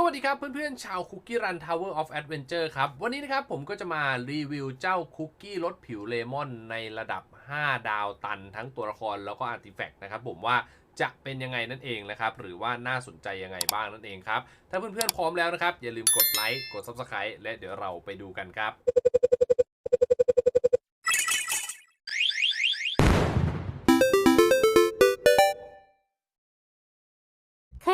สวัสดีครับเพื่อนๆ ชาวคุกกี้รันทาวเวอร์ออฟแอดเวนเจอร์ครับ วันนี้นะครับผมก็จะมารีวิวเจ้าคุกกี้รสผิวเลมอนในระดับ 5 ดาวตันทั้งตัวละครแล้วก็อาร์ติแฟกต์นะครับผมว่าจะเป็นยังไงนั่นเองนะครับ หรือว่าน่าสนใจยังไงบ้างนั่นเองครับ ถ้าเพื่อนๆพร้อมแล้วนะครับ อย่าลืมกดไลค์กด Subscribe และเดี๋ยวเราไปดูกันครับ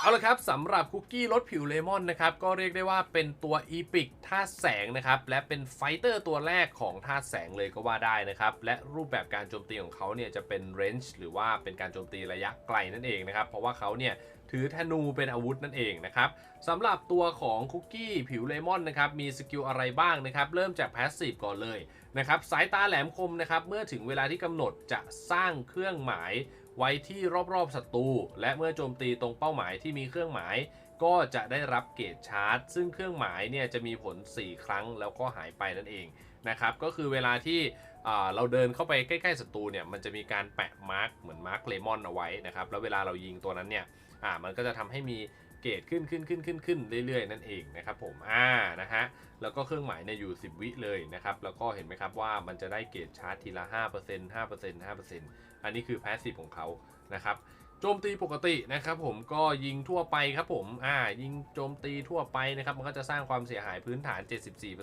เอาละครับสำหรับคุกกี้รสผิวเลมอนนะครับก็เรียกได้ว่าเป็นตัวอีพิกธาแสงนะครับและเป็นไฟเตอร์ตัวแรกของธาแสงเลยก็ว่าได้นะครับและรูปแบบการโจมตีของเขาเนี่ยจะเป็นเรนจ์หรือว่าเป็นการโจมตีระยะไกลนั่นเองนะครับเพราะว่าเขาเนี่ยถือธนูเป็นอาวุธนั่นเองนะครับสำหรับตัวของคุกกี้ผิวเลมอนนะครับมีสกิลอะไรบ้างนะครับเริ่มจากแพสซีฟก่อนเลยนะครับสายตาแหลมคมนะครับเมื่อถึงเวลาที่กำหนดจะสร้างเครื่องหมาย ไว้ที่รอบๆศัตรูและเมื่อโจมตีตรงเป้าหมายที่มีเครื่องหมาย ก็จะได้รับเกรดชาร์จ ซึ่งเครื่องหมายเนี่ยจะมีผล 4 ครั้งแล้วก็หายไปนั่นเองนะครับก็คือเวลาที่เราเดินเข้าไปใกล้ๆศัตรูเนี่ยมันจะมีการแปะมาร์กเหมือนมาร์กเลมอนเอาไว้นะครับแล้วเวลาเรายิงตัวนั้นเนี่ยมันก็จะทำให้มีเกรดขึ้นขึ้นขึ้นขึ้นขึ้นเรื่อยๆ นั่นเองนะครับผมอ่านะฮะแล้วก็เครื่องหมายเนี่ยอยู่ 10 วิเลยนะครับแล้วก็เห็นไหมครับว่ามันจะได้เกรดชาร์จทีละ 5% 5% 5% อันนี้คือแพสซีฟของเขานะครับโจมตีปกตินะครับผมก็ยิงทั่วไปครับผมอ่ายิงโจมตีทั่วไปนะครับมันก็จะสร้างความเสียหายพื้นฐาน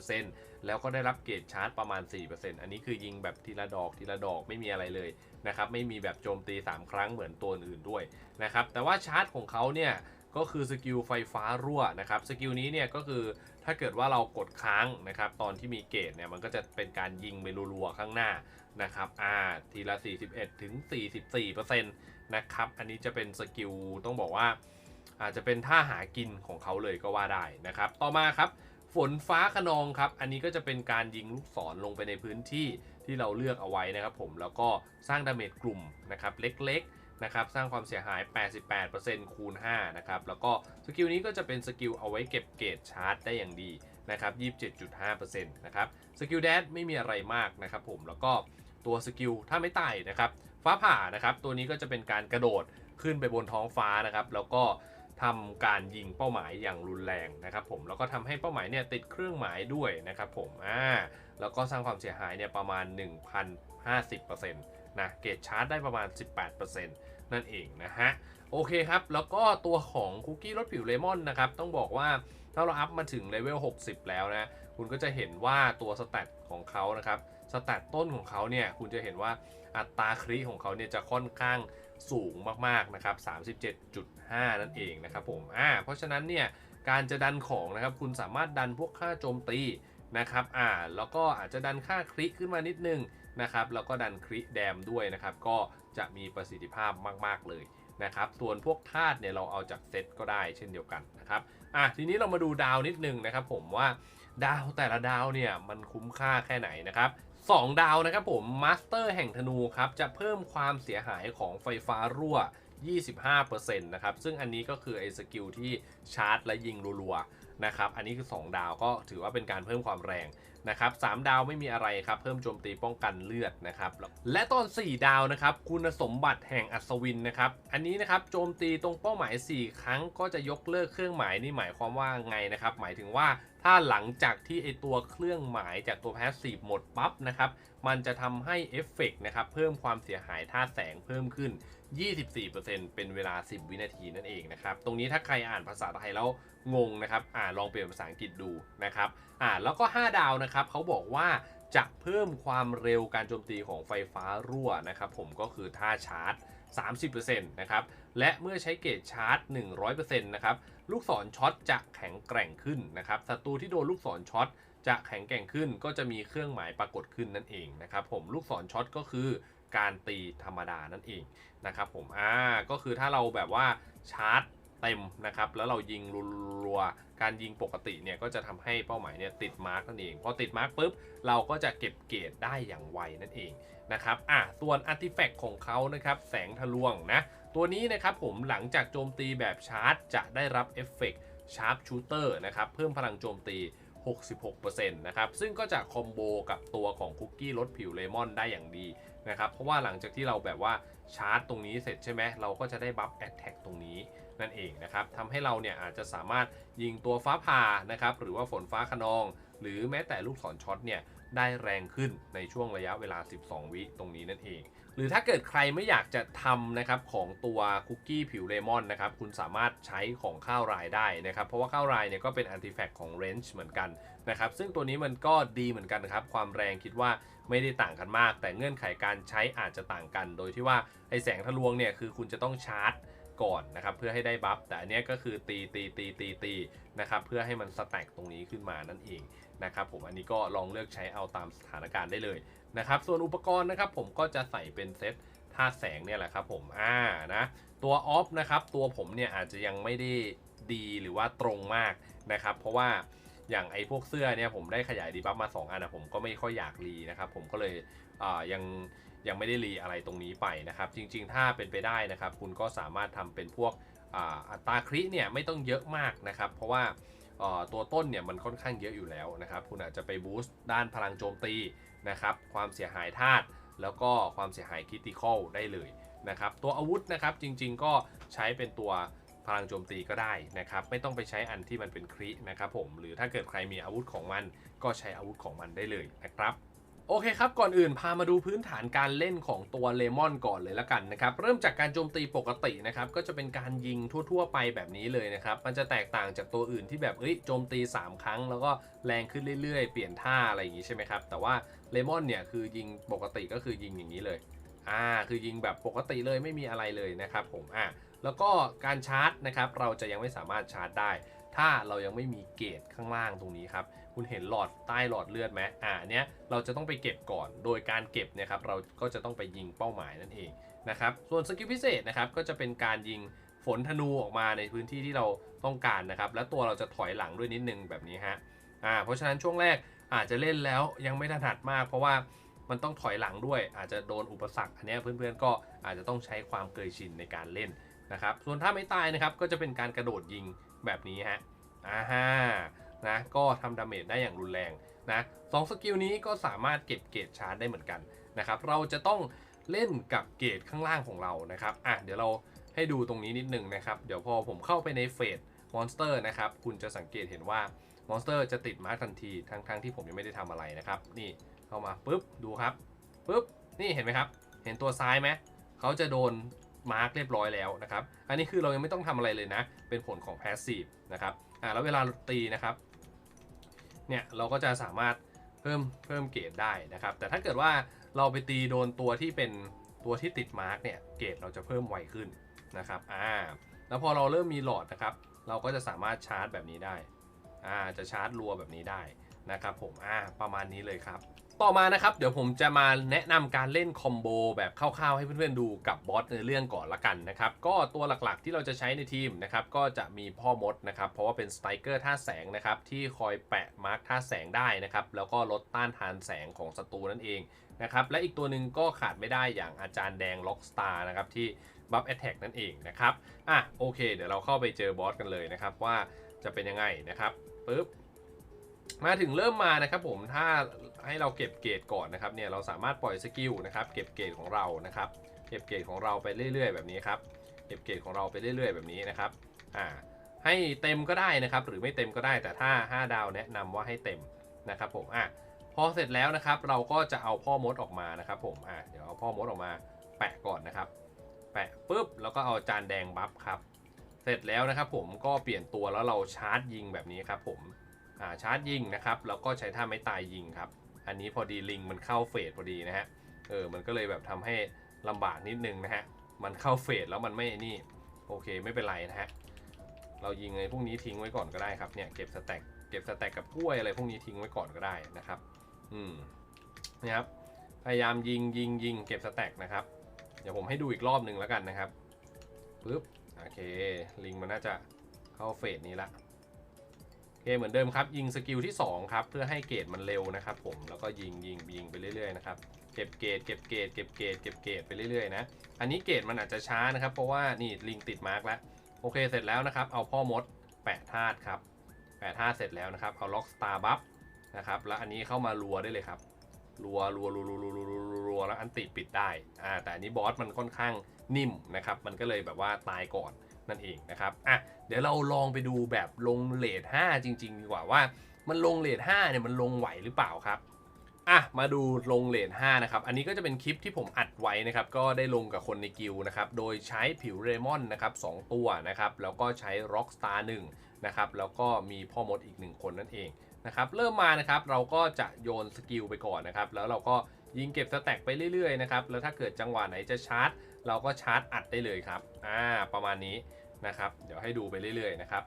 74%แล้วก็ได้รับเกรดชาร์จประมาณ 4%อันนี้คือยิงแบบทีละดอกทีละดอกไม่มีอะไรเลยนะครับไม่มีแบบโจมตี 3 ครั้งเหมือนตัวอื่นด้วยนะครับแต่ว่าชาร์จของเขาเนี่ยก็คือสกิลไฟฟ้ารั่วนะครับสกิลนี้เนี่ยก็คือ ถ้าเกิดว่าเรากดค้างนะครับ ตอนที่มีเกรดเนี่ยมันก็จะเป็นการยิงไปรัวๆข้างหน้านะครับอ่าทีละ 41 ถึง 44%นะครับ อันนี้จะเป็นสกิลต้องบอกว่าอาจจะเป็นท่าหากินของเขาเลยก็ว่าได้นะครับ ต่อมาครับ ฝนฟ้าขนองครับ อันนี้ก็จะเป็นการยิงลูกศรลงไปในพื้นที่ที่เราเลือกเอาไว้นะครับผมแล้วก็สร้างดาเมจกลุ่มนะครับเล็กๆ นะครับสร้างความเสียหาย 88%คูณ5นะครับแล้วก็สกิลนี้ก็จะเป็นสกิลเอาไว้เก็บเกรดชาร์จได้อย่างดีนะครับ27.5%นะครับสกิลแดดไม่มีอะไรมากนะครับผมแล้วก็ตัวสกิลถ้าไม่ตายนะครับฟ้าผ่านะครับตัวนี้ก็จะเป็นการกระโดดขึ้นไปบนท้องฟ้านะครับแล้วก็ทำการยิงเป้าหมายอย่างรุนแรงนะครับผมแล้วก็ทำให้เป้าหมายเนี่ยติดเครื่องหมายด้วยนะครับผมอ่าแล้วก็สร้างความเสียหายเนี่ยประมาณ 1,050%นะเกรดชาร์จได้ประมาณ 18%น นเองนะฮะโอเคครับ แล้วก็ตัวของคุกกี้รสผิวเลมอนนะครับ ต้องบอกว่าถ้าเราอัพมาถึงเลเวล 60 แล้วนะ คุณก็จะเห็นว่าตัวสแตทของเขานะครับ สแตทต้นของเขาเนี่ย คุณจะเห็นว่าอัตราคริของเขาเนี่ยจะค่อนข้างสูงมากๆนะครับ 37.5 นั่นเองนะครับผม อ่า เพราะฉะนั้นเนี่ย การจะดันของนะครับ คุณสามารถดันพวกค่าโจมตีนะครับ อ่า แล้วก็อาจจะดันค่าคริขึ้นมานิดนึงนะครับ แล้วก็ดันคริแดมด้วยนะครับ ก็ จะมีประสิทธิภาพมาก ๆ เลยนะครับ ส่วนพวกธาตุเนี่ยเราเอาจากเซตก็ได้เช่นเดียวกันนะครับ อะทีนี้เรามาดูดาวนิดนึงนะครับผมว่าดาวแต่ละดาวเนี่ยมันคุ้มค่าแค่ไหนนะครับ2ดาวนะครับผมมาสเตอร์แห่งธนูครับจะเพิ่มความเสียหายของไฟฟ้ารั่ว 25%นะครับซึ่งอันนี้ก็คือไอ้สกิลที่ชาร์จและยิงรัวๆนะครับอันนี้คือ 2 ดาวก็ถือว่าเป็นการเพิ่มความแรง นะครับ3ดาวไม่มีอะไรครับ เพิ่มโจมตีป้องกันเลือดนะครับ และตอน 4 ดาวนะครับ คุณสมบัติแห่งอัศวินนะครับ อันนี้นะครับโจมตีตรงเป้าหมาย 4 ครั้งก็จะยกเลิกเครื่องหมายนี่หมายความว่าไงนะครับ หมายถึงว่าถ้าหลังจากที่ไอตัวเครื่องหมายจากตัวแพสซีฟหมดปั๊บนะครับ มันจะทำให้เอฟเฟกต์นะครับเพิ่มความเสียหายท่าแสงเพิ่มขึ้น 24%เป็นเวลา 10 วินาทีนั่นเองนะครับ ตรงนี้ถ้าใครอ่านภาษาไทยแล้วงงนะครับ อ่าลองเปลี่ยนภาษาอังกฤษดูนะครับ อ่าแล้วก็ 5 ดาวนะครับเขาบอกว่าจะเพิ่มความเร็วการโจมตีของไฟฟ้ารั่วนะครับ ผมก็คือท่าชาร์จ 30%นะครับ และเมื่อใช้เกจชาร์จ 100%นะครับ ลูกศรช็อตจะแข็งแกร่งขึ้นนะครับ ศัตรูที่โดนลูกศรช็อตจะแข็งแกร่งขึ้น ก็จะมีเครื่องหมายปรากฏขึ้นนั่นเองนะครับ ผมลูกศรช็อตก็คือ การตีธรรมดานั่นเองนะครับผมอ่าก็คือถ้าเราแบบว่าชาร์จเต็มนะครับแล้วเรายิงรัวๆการยิงปกติเนี่ยก็จะทำให้เป้าหมายเนี่ยติดมาร์กนั่นเองพอติดมาร์กปุ๊บเราก็จะเก็บเกรดได้อย่างไวนั่นเองนะครับอะส่วนอาร์ติแฟกต์ของเขานะครับแสงทะลวงนะตัวนี้นะครับผมหลังจากโจมตีแบบชาร์จ จะได้รับเอฟเฟกต์ชาร์ปชูเตอร์นะครับเพิ่มพลังโจมตี 66%นะครับซึ่งก็จะคอมโบกับตัวของคุกกี้ลดผิวเลมอนได้อย่างดี นะครับ เพราะว่าหลังจากที่เราแบบว่าชาร์จตรงนี้เสร็จใช่ไหมเราก็จะได้บัฟแอตแทกตรงนี้นั่นเองนะครับทำให้เราเนี่ยอาจจะสามารถยิงตัวฟ้าผ่านะครับหรือว่าฝนฟ้าขนอง หรือแม้แต่ลูกศรช็อตเนี่ยได้แรงขึ้นในช่วงระยะเวลา 12 วิตรงนี้นั่นเอง หรือถ้าเกิดใครไม่อยากจะทำนะครับของตัวคุกกี้ผิวเลมอนนะครับคุณสามารถใช้ของข้าวรายได้นะครับเพราะว่าข้าวรายเนี่ยก็เป็นอันติแฟกของเรนจ์เหมือนกันนะครับซึ่งตัวนี้มันก็ดีเหมือนกันนะครับความแรงคิดว่า ไม่ได้ต่างกันมาก แต่เงื่อนไขการใช้อาจจะต่างกัน โดยที่ว่าไอแสงทะลวงเนี่ยคือคุณจะต้องชาร์จก่อนนะครับเพื่อให้ได้บัฟแต่อันนี้ก็คือตีตีตีตีตีนะครับเพื่อให้มันสแต็กตรงนี้ขึ้นมานั่นเองนะครับผมอันนี้ก็ลองเลือกใช้เอาตามสถานการณ์ได้เลยนะครับส่วนอุปกรณ์นะครับผมก็จะใส่เป็นเซตธาตุแสงเนี่ยแหละครับผมอ่านะตัวออฟนะครับตัวผมเนี่ยอาจจะยังไม่ได้ดีหรือว่าตรงมากนะครับเพราะว่า อย่างไอ้พวกเสื้อเนี่ยผมได้ขยายดีบัฟมา 2 อันนะผมก็ไม่ค่อยอยากรีนะครับ ผมก็เลยยังยังไม่ได้รีอะไรตรงนี้ไปนะครับ จริง ๆ ถ้าเป็นไปได้นะครับ คุณก็สามารถทำเป็นพวกอัตราคริเนี่ยไม่ต้องเยอะมากนะครับ เพราะว่าตัวต้นเนี่ยมันค่อนข้างเยอะอยู่แล้วนะครับ คุณอาจจะไปบูสต์ด้านพลังโจมตีนะครับ ความเสียหายธาตุแล้วก็ความเสียหายคริติคอลได้เลยนะครับ ตัวอาวุธนะครับจริงๆก็ใช้เป็นตัว พลังโจมตีก็ได้นะครับ ไม่ต้องไปใช้อันที่มันเป็นครินะครับผม หรือถ้าเกิดใครมีอาวุธของมัน ก็ใช้อาวุธของมันได้เลยนะครับโอเคครับ ก่อนอื่นพามาดูพื้นฐานการเล่นของตัวเลมอนก่อนเลยละกันนะครับ เริ่มจากการโจมตีปกตินะครับ ก็จะเป็นการยิงทั่ว ๆ ไปแบบนี้เลยนะครับ มันจะแตกต่างจากตัวอื่นที่แบบเอ้ยโจมตี 3 ครั้ง แล้วก็แรงขึ้นเรื่อยๆ เปลี่ยนท่าอะไรอย่างงี้ใช่ไหมครับ แต่ว่าเลมอนเนี่ยคือยิงปกติก็คือยิงอย่างนี้เลย อ่าคือยิงแบบปกติเลยไม่มีอะไรเลยนะครับผมอ่าแล้วก็การชาร์จนะครับเราจะยังไม่สามารถชาร์จได้ ถ้าเรายังไม่มีเกจข้างล่างตรงนี้ครับคุณเห็นหลอดใต้หลอดเลือดไหมอ่าเนี้ยเราจะต้องไปเก็บก่อนโดยการเก็บเนี่ยครับเราก็จะต้องไปยิงเป้าหมายนั่นเองนะครับส่วนสกิลพิเศษนะครับก็จะเป็นการยิงฝนธนูออกมาในพื้นที่ที่เราต้องการนะครับและตัวเราจะถอยหลังด้วยนิดนึงแบบนี้ฮะอ่าเพราะฉะนั้นช่วงแรกอาจจะเล่นแล้วยังไม่ถนัดมาก เพราะว่า มันต้องถอยหลังด้วย อาจจะโดนอุปสรรคอันนี้เพื่อนๆก็อาจจะต้องใช้ความเคยชินในการเล่นนะครับ ส่วนถ้าไม่ตายนะครับก็จะเป็นการกระโดดยิงแบบนี้ฮะอ่าฮะนะก็ทำดาเมจได้อย่างรุนแรงนะสองสกิลนี้ก็สามารถเก็บเกรดชาร์จได้เหมือนกันนะครับ เราจะต้องเล่นกับเกรดข้างล่างของเรานะครับอะเดี๋ยวเราให้ดูตรงนี้นิดนึงนะครับ เดี๋ยวพอผมเข้าไปในเฟสมอนสเตอร์นะครับ คุณจะสังเกตเห็นว่า มอนสเตอร์จะติดมาร์กทันทีทั้งๆทที่ผมยังไม่ได้ทำอะไรนะครับ นี่เข้ามาปุ๊บดูครับปุ๊บนี่เห็นไหมครับ เห็นตัวซ้ายไหมเขาจะโดนมาร์กเรียบร้อยแล้วนะครับ อันนี้คือเรายังไม่ต้องทำอะไรเลยนะ เป็นผลของแพสซีฟนะครับอ่าแล้วเวลาตีนะครับ เนี่ยเราก็จะสามารถเพิ่มเพิ่มเกรดได้นะครับ แต่ถ้าเกิดว่าเราไปตีโดนตัวที่เป็นตัวที่ติดมาร์กเนี่ยเกรดเราจะเพิ่มไวขึ้นนะครับ อ่า แล้วพอเราเริ่มมีหลอดนะครับ เราก็จะสามารถชาร์จแบบนี้ได้ อ่าจะชาร์จรัวแบบนี้ได้นะครับผมอ่าประมาณนี้เลยครับ ต่อมานะครับเดี๋ยวผมจะมาแนะนำการเล่นคอมโบแบบคร่าวๆให้เพื่อนๆดูกับบอสในเรื่องก่อนละกันนะครับก็ตัวหลักๆที่เราจะใช้ในทีมนะครับก็จะมีพ่อมดนะครับเพราะว่าเป็นสไตรเกอร์ท่าแสงนะครับที่คอยแปะมาร์คท่าแสงได้นะครับแล้วก็ลดต้านทานแสงของศัตรูนั่นเองนะครับและอีกตัวหนึ่งก็ขาดไม่ได้อย่างอาจารย์แดงล็อกสตาร์นะครับที่บัฟแอตแทกนั่นเองนะครับอะโอเค เดี๋ยวเราเข้าไปเจอบอสกันเลยนะครับว่าจะเป็นยังไงนะครับ ปึ๊บมาถึงเริ่มมานะครับผมถ้าให้เราเก็บเกรดก่อนนะครับเนี่ยเราสามารถปล่อยสกิลนะครับเก็บเกรดของเรานะครับเก็บเกรดของเราไปเรื่อย ๆ แบบนี้ครับเก็บเกรดของเราไปเรื่อย ๆ แบบนี้นะครับอ่าให้เต็มก็ได้นะครับหรือไม่เต็มก็ได้แต่ถ้า 5 ดาวแนะนำว่าให้เต็มนะครับผมอะพอเสร็จแล้วนะครับเราก็จะเอาพ่อมดออกมานะครับผมอะเดี๋ยวเอาพ่อมดออกมาแปะก่อนนะครับ แปะปุ๊บแล้วก็เอาจานแดงบัฟครับ เสร็จแล้วนะครับผมก็เปลี่ยนตัวแล้วเราชาร์จยิงแบบนี้ครับผมาชาร์จยิงนะครับแล้วก็ใช้ท่าไม้ตายยิงครับ อันนี้พอดีลิงมันเข้าเฟสพอดีนะฮะเออมันก็เลยแบบทำให้ลำบากนิดนึงนะฮะมันเข้าเฟสแล้วมันไม่นี่โอเคไม่เป็นไรนะฮะเรายิงไอ้พวกนี้ทิ้งไว้ก่อนก็ได้ครับเนี่ยเก็บสแต็กเก็บสแต็กกับกล้วยอะไรพวกนี้ทิ้งไว้ก่อนก็ได้นะครับ อืมนี่ครับพยายามยิงยิงยิงเก็บสแต็กนะครับ เดี๋ยวผมให้ดูอีกรอบหนึ่งแล้วกันนะครับปึ๊บ โอเค ลิงมันน่าจะเข้าเฟสนี้ละโอเคเหมือนเดิมครับ ยิงสกิลที่ 2 ครับ เพื่อให้เกรดมันเร็วนะครับผมแล้วก็ยิงยิงยิงไปเรื่อยๆนะครับเก็บเกรดเก็บเกรดเก็บเกรดเก็บเกรดไปเรื่อยๆนะอันนี้เกรดมันอาจจะช้านะครับ เพราะว่านี่ลิงติดมาร์กแล้วโอเคเสร็จแล้วนะครับเอาพ่อมดแปะธาตุครับแปะธาตุเสร็จแล้วนะครับเอาล็อกสตาร์บัฟนะครับแล้วอันนี้เข้ามารัวได้เลยครับรัวรัวรัวรัวรัวรัว รัวแล้วอันติปิดได้อ่าแต่อันนี้บอสมันค่อนข้างนิ่มนะครับมันก็เลยแบบว่าตายก่อนนั่นเองนะครับอะเดี๋ยวเราลองไปดูแบบลงเลท5จริง ๆ ดีกว่าว่า มันลงเลท5เนี่ยมันลงไหวหรือเปล่าครับอะมาดูลงเลท5นะครับ อันนี้ก็จะเป็นคลิปที่ผมอัดไว้นะครับ ก็ได้ลงกับคนในกิลนะครับ โดยใช้ผิวเรมอนนะครับสองตัวนะครับ แล้วก็ใช้ร็อกสตาร์หนึ่งนะครับ แล้วก็มีพ่อมดอีกหนึ่งคนนั่นเองนะครับ เริ่มมานะครับ เราก็จะโยนสกิลไปก่อนนะครับ แล้วเราก็ ยิงเก็บสแต็กไปเรื่อยๆนะครับแล้วถ้าเกิดจังหวะไหนจะชาร์จ เราก็ชาร์จอัดได้เลยครับอ่าประมาณนี้นะครับ เดี๋ยวให้ดูไปเรื่อยๆนะครับ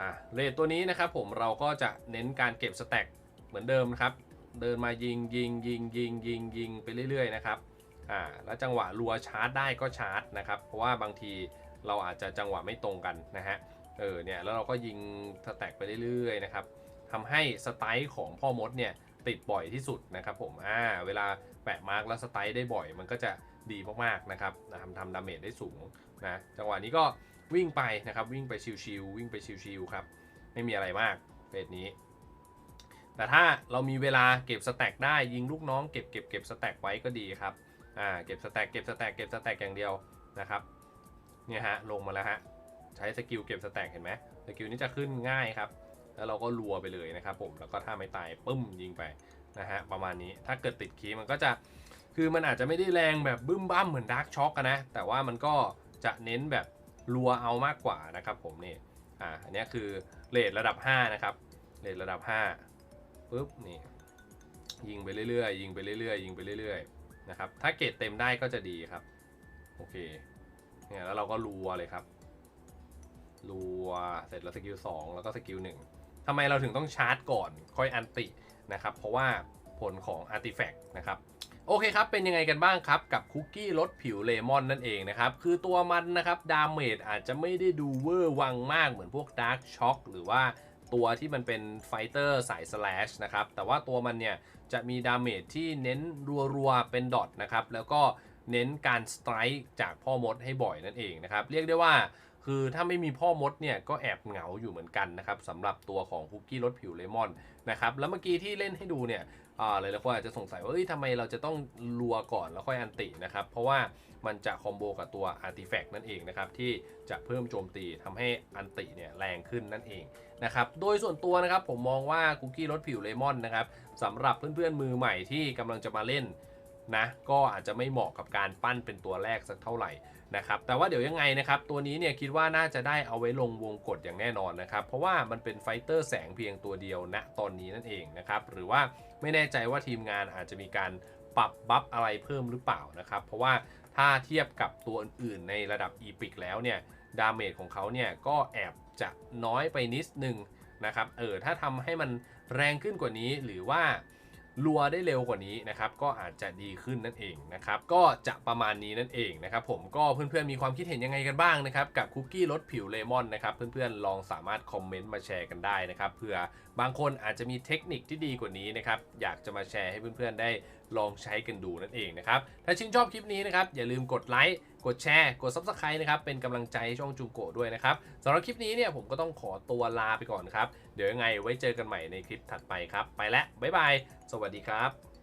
อ่าเลทตัวนี้นะครับผมเราก็จะเน้นการเก็บสแต็กเหมือนเดิมนะครับ เดินมายิงยิงยิงยิงยิงยิงไปเรื่อยๆนะครับอ่าแล้วจังหวะรัวชาร์จได้ก็ชาร์จนะครับ เพราะว่าบางทีเราอาจจะจังหวะไม่ตรงกันนะฮะเออเนี่ยแล้วเราก็ยิงสแต็กไปเรื่อยๆนะครับทำให้สไตล์ของพ่อมดเนี่ย ติดบ่อยที่สุดนะครับผมอ่าเวลาแปะมาร์กแล้วสไตล์ได้บ่อย มันก็จะดีมากๆนะครับทำทำดาเมจได้สูงนะจังหวะนี้ก็วิ่งไปนะครับวิ่งไปชิวๆวิ่งไปชิวๆครับไม่มีอะไรมากเฟสนี้ แต่ถ้าเรามีเวลาเก็บสแต็กได้ยิงลูกน้องเก็บเก็บเก็บสแต็กไว้ก็ดีครับอ่าเก็บสแต็กเก็บสแต็กเก็บสแต็กอย่างเดียวนะครับเนี่ยฮะลงมาแล้วฮะใช้สกิลเก็บสแต็กเห็นไหมสกิลนี้จะขึ้นง่ายครับ แล้วเราก็รัวไปเลยนะครับผมแล้วก็ถ้าไม่ตายปึ้มยิงไปนะฮะประมาณนี้ถ้าเกิดติดคีมันก็จะคือมันอาจจะไม่ได้แรงแบบบึ้มบ้ามเหมือนดาร์กช็อคนะแต่ว่ามันก็จะเน้นแบบรัวเอามากกว่านะครับผมนี่อ่าอันนี้คือเลทระดับ 5 นะครับเลทระดับ5ปุ๊บนี่ยิงไปเรื่อยๆ ยิงไปเรื่อยๆ ยิงไปเรื่อยๆนะครับถ้าเกรดเต็มได้ก็จะดีครับโอเคเนี่ยแล้วเราก็รัวเลยครับรัวเสร็จแล้วสกิล2แล้วก็สกิล1 ทำไมเราถึงต้องชาร์จก่อนค่อยอันตินะครับ เพราะว่าผลของอาร์ติแฟกต์นะครับ โอเคครับ เป็นยังไงกันบ้างครับ กับคุกกี้รสผิวเลมอนนั่นเองนะครับ คือตัวมันนะครับ ดาเมจอาจจะไม่ได้ดูเวอร์วังมากเหมือนพวกดาร์กช็อคหรือว่าตัวที่มันเป็นไฟเตอร์สายสแลชนะครับ แต่ว่าตัวมันเนี่ย จะมีดาเมจที่เน้นรัวๆ เป็นดอทนะครับ แล้วก็เน้นการสไตร์จากพ่อมดให้บ่อยนั่นเองนะครับ เรียกได้ว่า คือถ้าไม่มีพ่อมดเนี่ยก็แอบเหงาอยู่เหมือนกันนะครับสำหรับตัวของคุกกี้รสผิวเลมอนนะครับแล้วเมื่อกี้ที่เล่นให้ดูเนี่ยอ่าหลายๆคนอาจจะสงสัยว่าเอ้ยทำไมเราจะต้องรัวก่อนแล้วค่อยอันตินะครับเพราะว่ามันจะคอมโบกับตัวอาร์ติแฟกต์นั่นเองนะครับที่จะเพิ่มโจมตีทำให้อันติเนี่ยแรงขึ้นนั่นเองนะครับโดยส่วนตัวนะครับผมมองว่าคุกกี้รสผิวเลมอนนะครับสำหรับเพื่อนๆมือใหม่ที่กำลังจะมาเล่นนะก็อาจจะไม่เหมาะกับการปั้นเป็นตัวแรกสักเท่าไหร่ นะครับแต่ว่าเดี๋ยวยังไงนะครับตัวนี้เนี่ยคิดว่าน่าจะได้เอาไว้ลงวงกดอย่างแน่นอนนะครับเพราะว่ามันเป็นไฟเตอร์แสงเพียงตัวเดียวณตอนนี้นั่นเองนะครับหรือว่าไม่แน่ใจว่าทีมงานอาจจะมีการปรับบัฟอะไรเพิ่มหรือเปล่านะครับเพราะว่าถ้าเทียบกับตัวอื่นๆในระดับอีพิกแล้วเนี่ยดาเมจของเขาเนี่ยก็แอบจะน้อยไปนิดนึงนะครับเออถ้าทำให้มันแรงขึ้นกว่านี้หรือว่า รัวได้เร็วกว่านี้นะครับก็อาจจะดีขึ้นนั่นเองนะครับก็จะประมาณนี้นั่นเองนะครับผมก็เพื่อนๆมีความคิดเห็นยังไงกันบ้างนะครับกับคุกกี้รสผิวเลมอนนะครับเพื่อนๆลองสามารถคอมเมนต์มาแชร์กันได้นะครับเผื่อบางคนอาจจะมีเทคนิคที่ดีกว่านี้นะครับอยากจะมาแชร์ให้เพื่อนๆได้ลองใช้กันดูนั่นเองนะครับถ้าชื่นชอบคลิปนี้นะครับอย่าลืมกดไลค์ กดแชร์ กด Subscribe นะครับ เป็นกำลังใจให้ช่องจุงโกะด้วยนะครับสำหรับคลิปนี้เนี่ยผมก็ต้องขอตัวลาไปก่อนครับ เดี๋ยวยังไงไว้เจอกันใหม่ในคลิปถัดไปครับ ไปแล้วบ๊ายบาย สวัสดีครับ